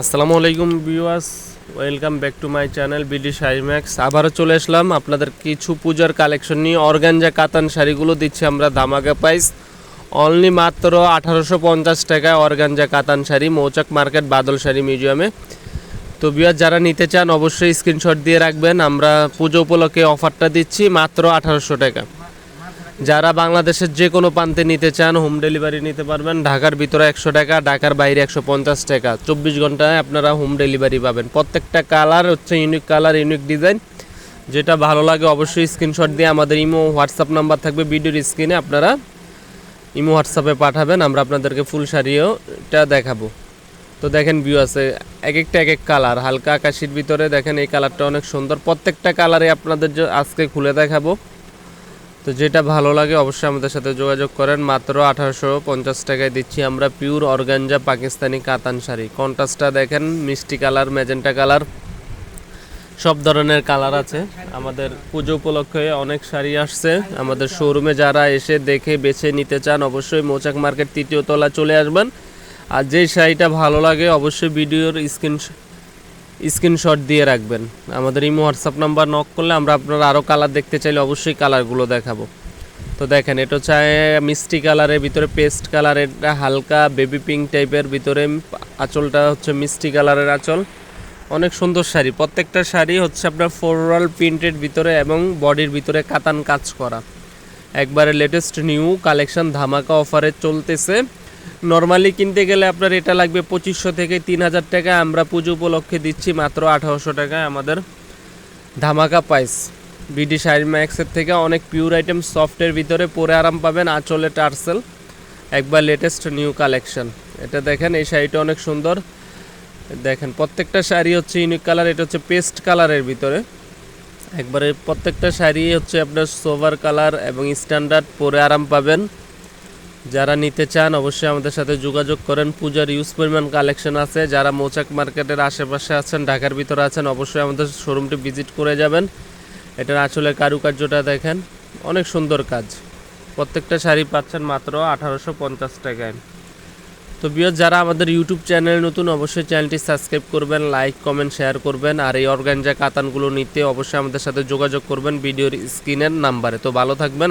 আসসালামু আলাইকুম viewers, welcome back to my channel BD শাইম্যাক্স আবারও চলে আসলাম আপনাদের কিছু পূজার কালেকশন নিয়ে। অর্গানজা কাতান শাড়িগুলো দিচ্ছি আমরা ধামাকা প্রাইস। অনলি মাত্র আঠারোশো পঞ্চাশ টাকায় অর্গানজা কাতান শাড়ি, মৌচাক মার্কেট, বাদল শাড়ি মিউজিয়ামে। তো বিয়ার যারা নিতে চান অবশ্যই স্ক্রিনশট দিয়ে রাখবেন। আমরা পুজো উপলক্ষে অফারটা দিচ্ছি মাত্র আঠারোশো টাকা। যারা বাংলাদেশের যে কোনো প্রান্তে নিতে চান হোম ডেলিভারি নিতে পারবেন। ঢাকার ভিতরে একশো টাকা, ঢাকার বাইরে একশো পঞ্চাশ টাকা। চব্বিশ ঘন্টায় আপনারা হোম ডেলিভারি পাবেন। প্রত্যেকটা কালার হচ্ছে ইউনিক কালার ইউনিক ডিজাইন যেটা ভালো লাগে অবশ্যই স্ক্রিনশট দিয়ে আমাদের ইমো, হোয়াটসঅ্যাপ নাম্বার থাকবে। ভিডিওর স্ক্রিনে আপনারা ইমো, হোয়াটসঅ্যাপে পাঠাবেন। আমরা আপনাদেরকে ফুল শাড়িওটা দেখাবো। তো দেখেন ভিউ আছে এক একটা এক এক কালার হালকা আকাশির ভিতরে দেখেন এই কালারটা অনেক সুন্দর। প্রত্যেকটা কালারে আপনাদের আজকে খুলে দেখাবো। তো যেটা ভালো লাগে অবশ্যই আমাদের সাথে যোগাযোগ করেন। মাত্র আঠারোশো পঞ্চাশ টাকায় দিচ্ছি আমরা পিওর অর্গানজা পাকিস্তানি কাতান শাড়ি। কন্ট্রাস্টটা দেখেন, মিষ্টি কালার, ম্যাজেন্টা কালার, সব ধরনের কালার আছে। আমাদের পুজো উপলক্ষে অনেক শাড়ি আসছে। আমাদের শোরুমে যারা এসে দেখে, বেছে নিতে চান অবশ্যই মোচাক মার্কেট তৃতীয় তলা চলে আসবেন। আর যেই শাড়িটা ভালো লাগে অবশ্যই ভিডিওর স্ক্রিন স্ক্রিনশট দিয়ে রাখবেন। আমাদের ইমো, হোয়াটসঅ্যাপ নাম্বার নক করলে আমরা আপনার আরও কালার দেখতে চাইলে অবশ্যই কালারগুলো দেখাবো। তো দেখেন, এটা হচ্ছে মিষ্টি কালারের ভিতরে পেস্ট কালার এটা হালকা বেবি পিঙ্ক টাইপের ভিতরে আঁচলটা হচ্ছে মিষ্টি কালারের আঁচল। অনেক সুন্দর শাড়ি, প্রত্যেকটা শাড়ি হচ্ছে আপনার ফ্লোরাল প্রিন্টের ভিতরে এবং বডির ভিতরে কাতান কাজ করা। একবারে লেটেস্ট নিউ কালেকশন ধামাকা অফারে চলতেছে। নর্মালি কিনতে গেলে আপনার এটা লাগবে পঁচিশশো থেকে তিন হাজার টাকা। আমরা পুজো উপলক্ষে দিচ্ছি মাত্র আঠারোশো টাকায় আমাদের ধামাকা প্রাইস বিডি শাড়ি ম্যাক্সের থেকে অনেক পিওর আইটেম সফটের ভিতরে পরে আরাম পাবেন আঁচলে টার্সেল। একবার লেটেস্ট নিউ কালেকশন এটা দেখেন, এই শাড়িটা অনেক সুন্দর। দেখেন, প্রত্যেকটা শাড়ি হচ্ছে ইউনিক কালার এটা হচ্ছে পেস্ট কালারের ভিতরে। একবারে প্রত্যেকটা শাড়ি হচ্ছে আপনার সোভার কালার এবং স্ট্যান্ডার্ড পরে আরাম পাবেন। যারা নিতে চান অবশ্যই আমাদের সাথে যোগাযোগ করেন। পূজার ইউজ পরিমাণ কালেকশন আছে। যারা মৌচাক মার্কেটের আশেপাশে আছেন, ঢাকার ভিতরে আছেন, অবশ্যই আমাদের শোরুমটি ভিজিট করে যাবেন। এটার আসলে কারুকার্যটা দেখেন, অনেক সুন্দর কাজ। প্রত্যেকটা শাড়ি পাচ্ছেন মাত্র আঠারোশো পঞ্চাশ টাকায়। তো বিয়র যারা আমাদের ইউটিউব চ্যানেল নতুন, অবশ্যই চ্যানেলটি সাবস্ক্রাইব করবেন লাইক কমেন্ট শেয়ার করবেন। আর এই অর্গানজা কাতানগুলো নিতে অবশ্যই আমাদের সাথে যোগাযোগ করবেন ভিডিওর স্ক্রিনের নাম্বারে। তো ভালো থাকবেন